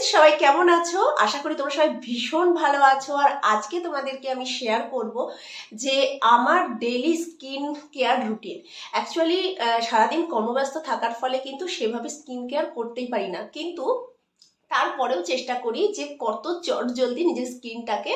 Friends সবাই কেমন আছো? আশা করি তোমরা সবাই ভীষণ ভালো আছো। আর আজকে তোমাদেরকে আমি শেয়ার করব যে আমার daily skin care routine actually সারাদিন কর্মব্যস্ত থাকার ফলে কিন্তু সেভাবে স্কিন কেয়ার করতেই পারি না। কিন্তু তারপরেও চেষ্টা করি যে কত চট জলদি নিজের স্কিনটাকে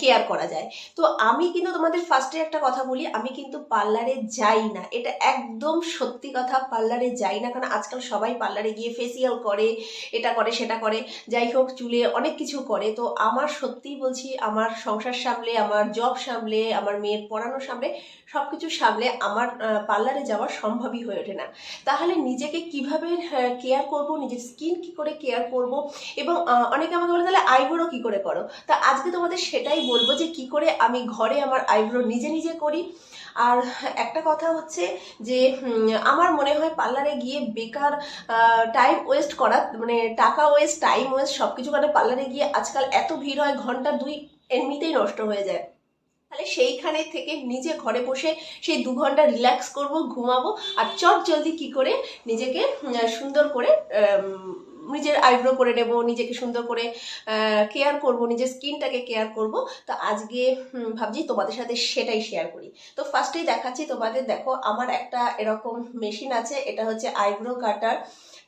কেয়ার করা যায়। তো আমি কিন্তু তোমাদের ফার্স্টে একটা কথা বলি, আমি কিন্তু পার্লারে যাই না। এটা একদম সত্যি কথা, পার্লারে যাই না। কারণ আজকাল সবাই পার্লারে গিয়ে ফেসিয়াল করে, এটা করে, সেটা করে। যাই হোক, চুলে অনেক কিছু করে। তো আমার সত্যিই বলছি, আমার সংসার সামলে, আমার জব সামলে, আমার মেয়ের পড়ানো সামলে সব কিছু সামলে আমার পার্লারে যাওয়া সম্ভবই হয়ে ওঠে না। তাহলে নিজেকে কীভাবে কেয়ার করব? নিজের স্কিন কি করে কেয়ার করব? এবং অনেকে আমাকে বলে, তাহলে আইব্রো কি করে করো? তা আজকে তোমাদের সেটাই বলব যে, কি করে আমি ঘরে আমার আইব্রো নিজে নিজে করি। আর একটা কথা হচ্ছে যে আমার মনে হয় পার্লারে গিয়ে বেকার টাইম ওয়েস্ট করা মানে টাকা ওয়েস্ট টাইম ওয়েস্ট সব কিছু মানে পার্লারে গিয়ে আজকাল এত ভিড় হয়, ঘণ্টা দুই এমনিতেই নষ্ট হয়ে যায়। তাহলে সেইখানে থেকে নিজে ঘরে বসে সেই দু ঘণ্টা রিল্যাক্স করব, ঘুমাবো, আর চট জলদি কি করে নিজেকে সুন্দর করে নিজের আইব্রো করে নেব, নিজেকে সুন্দর করে কেয়ার করব, নিজের স্কিনটাকে কেয়ার করব। তো আজকে ভাবছি তোমাদের সাথে সেটাই শেয়ার করি। তো ফার্স্টেই দেখাচ্ছি তোমাদের, দেখো আমার একটা এরকম মেশিন আছে, এটা হচ্ছে আইব্রো কাটার।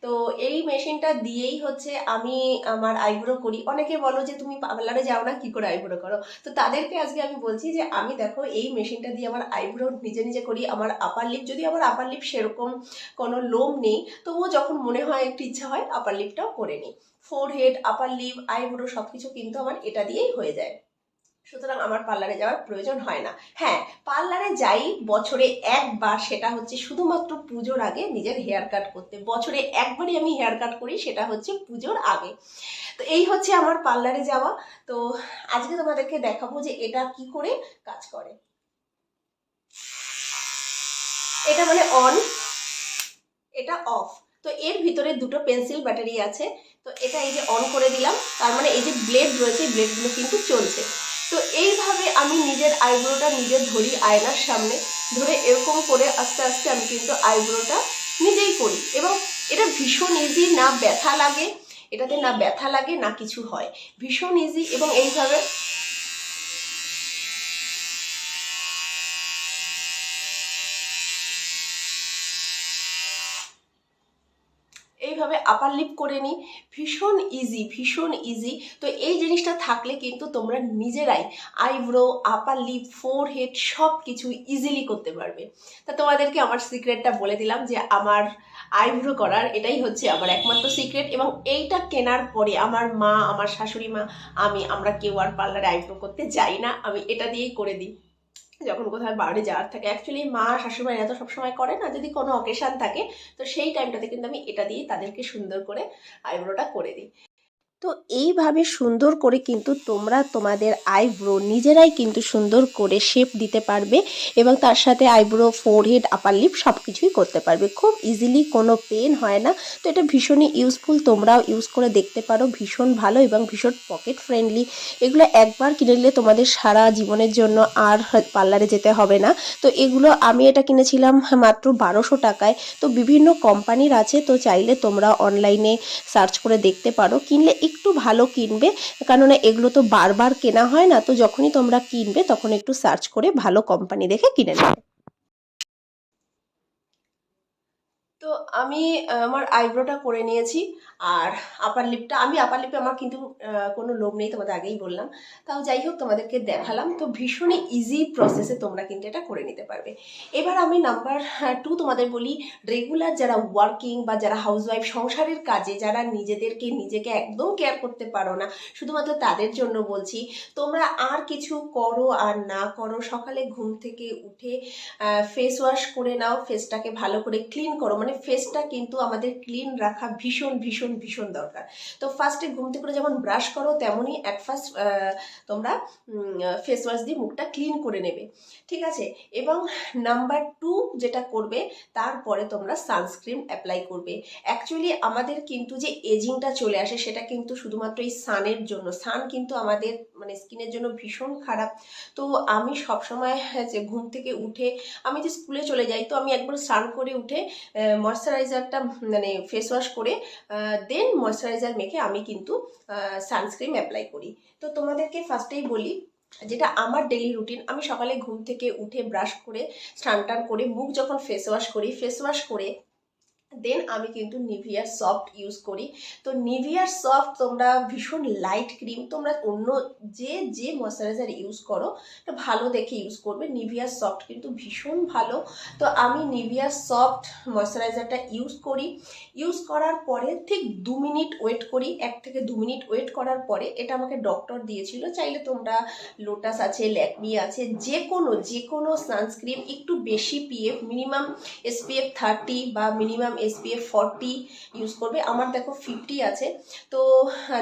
তো এই মেশিনটা দিয়েই হচ্ছে আমি আমার আইব্রো করি। অনেকে বলো যে, তুমি পার্লারে যাও না, কি করে আইব্রো করো? তো তাদেরকে আজকে আমি বলছি যে, আমি দেখো এই মেশিনটা দিয়ে আমার আইব্রো নিজে নিজে করি। আমার আপার লিপ যদি আমার আপার লিপ সেরকম কোনো লোম নেই, তবুও যখন মনে হয় একটু ইচ্ছা হয় আপার লিপটাও করে নিই। Forehead upper lip eyebrow সব কিছু কিন্তু আমার এটা দিয়েই হয়ে যায়। সুতরাং আমার পার্লারে যাওয়ার প্রয়োজন হয় না। হ্যাঁ পার্লারে যাই, বছরে একবার সেটা হচ্ছে শুধুমাত্র পুজোর আগে নিজের হেয়ার কাট করতে। বছরে একবারই আমি হেয়ার কাট করি, সেটা হচ্ছে পুজোর আগে। তো এই হচ্ছে আমার পার্লারে যাওয়া। তো আজকে তোমাদেরকে দেখাবো যে এটা কি করে কাজ করে। এটা মানে অন এটা অফ তো এর ভিতরে দুটো পেন্সিল ব্যাটারি আছে। তো এটা এই যে অন করে দিলাম, তার মানে এই যে ব্লেড রয়েছে ব্লেডগুলো কিন্তু চলছে। তো এইভাবে আমি নিজের আইব্রোটা নিজে ধরি আয়নার সামনে, ধরে এরকম করে আস্তে আস্তে আমি কিন্তু আইব্রোটা নিজেই করি। এবং এটা ভীষণ ইজি না ব্যথা লাগে, এটাতে না ব্যথা লাগে, না কিছু হয়। ভীষণ ইজি এবং এইভাবে এইভাবে আপার লিপ করে নিই ভীষণ ইজি ভীষণ ইজি তো এই জিনিসটা থাকলে কিন্তু তোমরা নিজেরাই eyebrow upper lip forehead সব কিছু ইজিলি করতে পারবে। তা তোমাদেরকে আমার সিক্রেটটা বলে দিলাম যে আমার আইব্রো করার এটাই হচ্ছে আমার একমাত্র সিক্রেট এবং এইটা কেনার পরে আমার মা, আমার শাশুড়ি মা, আমি, আমরা কেউ আর পার্লারে আইব্রো করতে যাই না। আমি এটা দিয়েই করে দিই। যখন কোথাও বাইরে যাওয়ার থাকে। অ্যাকচুয়ালি মা শাশুড়ি এত সবসময় করে না, যদি কোনো অকেশান থাকে, তো সেই টাইমটাতে কিন্তু আমি এটা দিয়ে তাদেরকে সুন্দর করে আইব্রোটা করে দিই। তো এইভাবে সুন্দর করে কিন্তু তোমরা তোমাদের আইব্রো নিজেরাই কিন্তু সুন্দর করে শেপ দিতে পারবে এবং তার সাথে আইব্রো ফোরহেড আপার লিপ সব কিছুই করতে পারবে। খুব ইজিলি কোনো পেন হয় না। তো এটা ভীষণই ইউজফুল তোমরাও ইউজ করে দেখতে পারো। ভীষণ ভালো এবং ভীষণ পকেট ফ্রেন্ডলি এগুলো একবার কিনে নিলে তোমাদের সারা জীবনের জন্য আর পার্লারে যেতে হবে না। তো এগুলো আমি এটা কিনেছিলাম মাত্র বারোশো টাকায়। তো বিভিন্ন কোম্পানির আছে। তো চাইলে তোমরা অনলাইনে সার্চ করে দেখতে পারো। কিনলে একটু ভালো কিনবে, কেননা এগুলো তো বারবার কেনা হয় না, তো যখনই তোমরা কিনবে তখন একটু সার্চ করে ভালো কোম্পানি দেখে কিনে নেবে। তো আমি আমার আইব্রোটা করে নিয়েছি। আর আপার লিপটা আমি আপার লিপে আমার কিন্তু কোনো লোভ নেই, তোমাদের আগেই বললাম। তাও যাই হোক, তোমাদেরকে দেখালাম। তো ভীষণই ইজি প্রসেসে তোমরা কিন্তু এটা করে নিতে পারবে। এবার আমি নাম্বার টু তোমাদের বলি। রেগুলার যারা ওয়ার্কিং বা যারা হাউসওয়াইফ সংসারের কাজে, যারা নিজেদেরকে, নিজেকে একদম কেয়ার করতে পারো না, শুধুমাত্র তাদের জন্য বলছি, তোমরা আর কিছু করো আর না করো, সকালে ঘুম থেকে উঠে ফেস ওয়াশ করে নাও ফেসটাকে ভালো করে ক্লিন করো। মানে ফেসটা কিন্তু আমাদের ক্লিন রাখা ভীষণ ভীষণ ভীষণ দরকার। তো ফার্স্টে ঘুম থেকে করে যেমন ব্রাশ করো, তেমনই অ্যাট ফার্স্ট তোমরা ফেস ওয়াশ দিয়ে মুখটা ক্লিন করে নেবে। ঠিক আছে? এবং নাম্বার টু যেটা করবে, তারপরে তোমরা সানস্ক্রিন অ্যাপ্লাই করবে। অ্যাকচুয়ালি আমাদের কিন্তু যে এজিংটা চলে আসে, সেটা কিন্তু শুধুমাত্র এই সানের জন্য। সান কিন্তু আমাদের মানে স্কিনের জন্য ভীষণ খারাপ। তো আমি সবসময় যে ঘুম থেকে উঠে, আমি যে স্কুলে চলে যাই, তো আমি একবার স্নান করে উঠে ময়শ্চারাইজারটা মানে ফেস ওয়াশ করে দেন ময়শ্চারাইজার মেখে আমি কিন্তু সানস্ক্রিন অ্যাপ্লাই করি। তো তোমাদেরকে ফার্স্টেই বলি, যেটা আমার ডেলি রুটিন আমি সকালে ঘুম থেকে উঠে ব্রাশ করে স্নান টান করে, মুখ যখন ফেস ওয়াশ করি ফেস ওয়াশ করে দেন আমি কিন্তু নিভিয়ার সফট ইউজ করি। তো নিভিয়ার সফট তোমরা ভীষণ লাইট ক্রিম তোমরা অন্য যে যে ময়শ্চারাইজার ইউজ করো তো ভালো দেখে ইউজ করবে। নিভিয়ার সফট কিন্তু ভীষণ ভালো। তো আমি নিভিয়ার সফট ময়শ্চারাইজারটা ইউজ করি। ইউজ করার পরে ঠিক দু মিনিট ওয়েট করি। এক থেকে দু মিনিট ওয়েট করার পরে এটা আমাকে ডক্টর দিয়েছিল। চাইলে তোমরা লোটাস আছে ল্যাকমি আছে যে কোনো যে কোনো সানস্ক্রিন একটু বেশি পিএফ মিনিমাম এসপিএফ থার্টি বা মিনিমাম এসপিএফ ফর্টি ইউজ করবে। আমার দেখো ফিফটি আছে। তো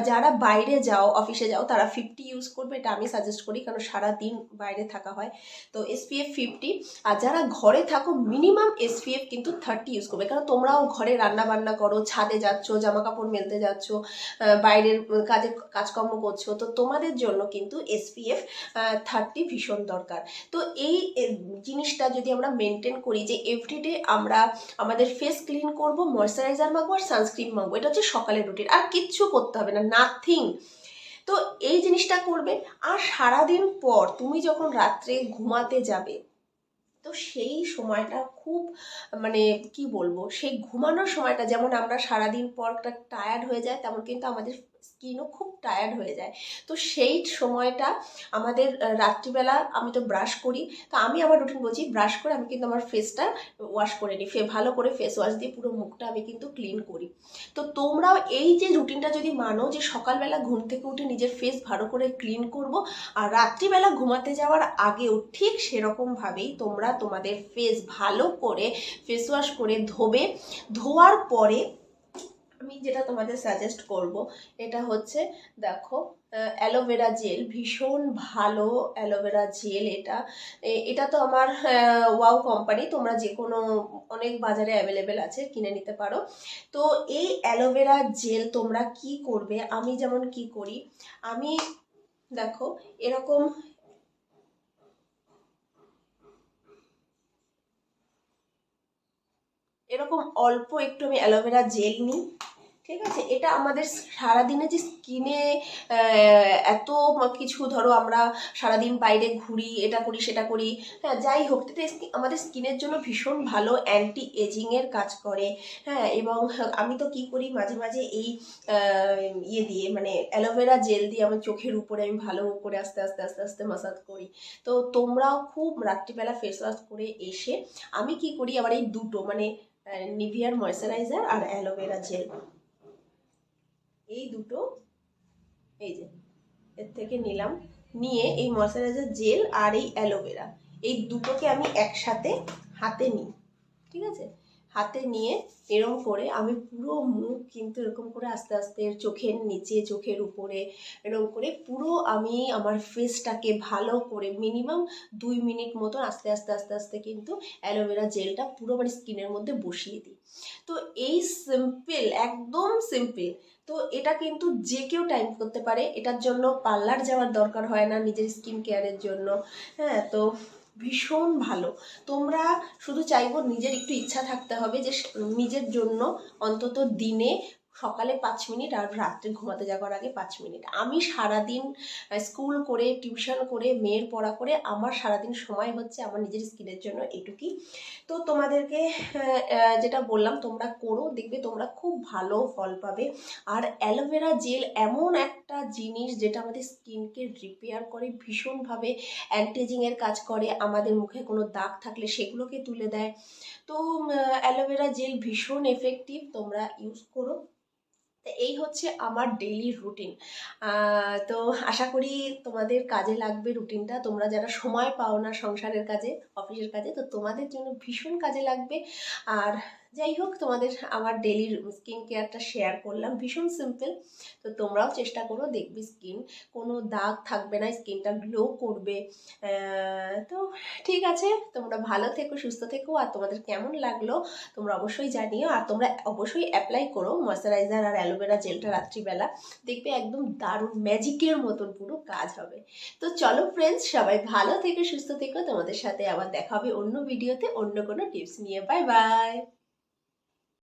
যারা বাইরে যাও অফিসে যাও, তারা ফিফটি ইউজ করবে। এটা আমি সাজেস্ট করি, কারণ সারা দিন বাইরে থাকা হয়। তো এসপিএফ ফিফটি আর যারা ঘরে থাকো মিনিমাম এসপিএফ কিন্তু থার্টি ইউজ করবে। কারণ তোমরাও ঘরে রান্না বান্না করো, ছাদে যাচ্ছ জামা কাপড় মেলতে যাচ্ছ বাইরের কাজে কাজকর্ম করছ, তো তোমাদের জন্য কিন্তু এসপিএফ থার্টি ভীষণ দরকার। তো এই জিনিসটা যদি আমরা মেনটেন করি যে এভরিডে আমরা আমাদের ফেস ক্লিন করব ময়শ্চারাইজার মাখবো আর সানস্ক্রিন মাখবো। এটা হচ্ছে সকালের রুটিন আর কিচ্ছু করতে হবে না নাথিং তো এই জিনিসটা করবে, আর সারাদিন পর তুমি যখন রাত্রে ঘুমাতে যাবে, তো সেই সময়টা খুব মানে কি বলব, সেই ঘুমানোর সময়টা যেমন আমরা সারাদিন পর একটা টায়ার্ড হয়ে যায়, তেমন কিন্তু আমাদের স্কিনও খুব টায়ার্ড হয়ে যায়। তো সেই সময়টা আমাদের রাত্রিবেলা আমি তো ব্রাশ করি, তো আমি আমার রুটিন বলছি ব্রাশ করে আমি কিন্তু আমার ফেসটা ওয়াশ করে নিই ভালো করে ফেস ওয়াশ দিয়ে পুরো মুখটা আমি কিন্তু ক্লিন করি। তো তোমরাও এই যে রুটিনটা যদি মানো যে সকালবেলা ঘুম থেকে উঠে নিজের ফেস ভালো করে ক্লিন করব, আর রাত্রিবেলা ঘুমাতে যাওয়ার আগেও ঠিক সেরকমভাবেই তোমরা তোমাদের ফেস ভালো করে ফেস ওয়াশ করে ধোবে। ধোয়ার পরে আমি যেটা তোমাদের সাজেস্ট করব, এটা হচ্ছে দেখো অ্যালোভেরা জেল ভীষণ ভালো অ্যালোভেরা জেল এটা। এটা তো আমার ওয়াও কোম্পানি তোমরা যে কোনো অনেক বাজারে অ্যাভেলেবেল আছে, কিনে নিতে পারো। তো এই অ্যালোভেরা জেল তোমরা কি করবে? আমি যেমন কি করি, আমি দেখো, এরকম এরকম অল্প একটু আমি অ্যালোভেরা জেল নিই, ঠিক আছে? এটা আমাদের সারাদিনে যে স্কিনে এত কিছু ধরো আমরা সারাদিন বাইরে ঘুরি, এটা করি, সেটা করি হ্যাঁ যাই হোক আমাদের স্কিনের জন্য ভীষণ ভালো অ্যান্টি এজিংয়ের কাজ করে হ্যাঁ এবং আমি তো কি করি মাঝে মাঝে এই ইয়ে দিয়ে মানে অ্যালোভেরা জেল দিয়ে আমার চোখের উপরে আমি ভালো করে আস্তে আস্তে আস্তে আস্তে মাসাজ করি। তো তোমরাও খুব রাত্রিবেলা ফেস ওয়াশ করে এসে আমি কি করি আবার এই দুটো মানে নিভিয়ার ময়শ্চারাইজার আর অ্যালোভেরা জেল। এই দুটো, এই যে, এর থেকে নিলাম। নিয়ে এই ময়েশ্চারাইজার জেল আর এই অ্যালোভেরা, এই দুটোকে আমি একসাথে হাতে নিই, ঠিক আছে? হাতে নিয়ে এরম করে আমি পুরো মুখ কিন্তু এরকম করে আস্তে আস্তে চোখের নিচে, চোখের উপরে এরকম করে পুরো আমি আমার ফেসটাকে ভালো করে মিনিমাম দুই মিনিট মতন আস্তে আস্তে আস্তে আস্তে কিন্তু অ্যালোভেরা জেলটা পুরো মানে স্কিনের মধ্যে বসিয়ে দিই। তো এই সিম্পল একদম সিম্পল তো এটা কিন্তু যে কেউ টাইম করতে পারে। এটার জন্য পার্লার যাওয়ার দরকার হয় না নিজের স্কিন কেয়ারের জন্য। হ্যাঁ তো ভীষণ ভালো। তোমরা শুধু চাইব নিজের একটু ইচ্ছা থাকতে হবে যে নিজের জন্য অন্তত দিনে সকালে পাঁচ মিনিট আর রাত্রে ঘুমাতে যাওয়ার আগে পাঁচ মিনিট। আমি সারাদিন স্কুল করে, টিউশন করে, মেয়ের পড়া করে, আমার সারাদিন সময় হচ্ছে আমার নিজের স্কিনের জন্য এটুকুই। তো তোমাদেরকে যেটা বললাম, তোমরা করো, দেখবে তোমরা খুব ভালো ফল পাবে। আর অ্যালোভেরা জেল এমন একটা জিনিস যেটা আমাদের স্কিনকে রিপেয়ার করে, ভীষণভাবে অ্যান্টিজিংয়ের কাজ করে, আমাদের মুখে কোনো দাগ থাকলে সেগুলোকে তুলে দেয়। তো অ্যালোভেরা জেল ভীষণ এফেক্টিভ তোমরা ইউজ করো। এই হচ্ছে আমার ডেইলি রুটিন তো আশা করি তোমাদের কাজে লাগবে রুটিনটা তোমরা যারা সময় পাও না সংসারের কাজে, অফিসের কাজে, তো তোমাদের জন্য ভীষণ কাজে লাগবে। আর যাই হোক, তোমাদের আমার ডেলির স্কিন কেয়ারটা শেয়ার করলাম। ভীষণ সিম্পল তো তোমরাও চেষ্টা করো, দেখবি স্কিন কোনো দাগ থাকবে না স্কিনটা গ্লো করবে। তো ঠিক আছে, তোমরা ভালো থেকো, সুস্থ থেকো। আর তোমাদের কেমন লাগল, তোমরা অবশ্যই জানিও। আর তোমরা অবশ্যই অ্যাপ্লাই করো ময়শ্চারাইজার আর অ্যালোভেরা জেলটা রাত্রিবেলা। দেখবে একদম দারুণ ম্যাজিকের মতন পুরো কাজ হবে। তো চলো ফ্রেন্ডস সবাই ভালো থেকে, সুস্থ থেকো। তোমাদের সাথে আবার দেখা হবে অন্য ভিডিওতে অন্য কোনো টিপস নিয়ে। Bye bye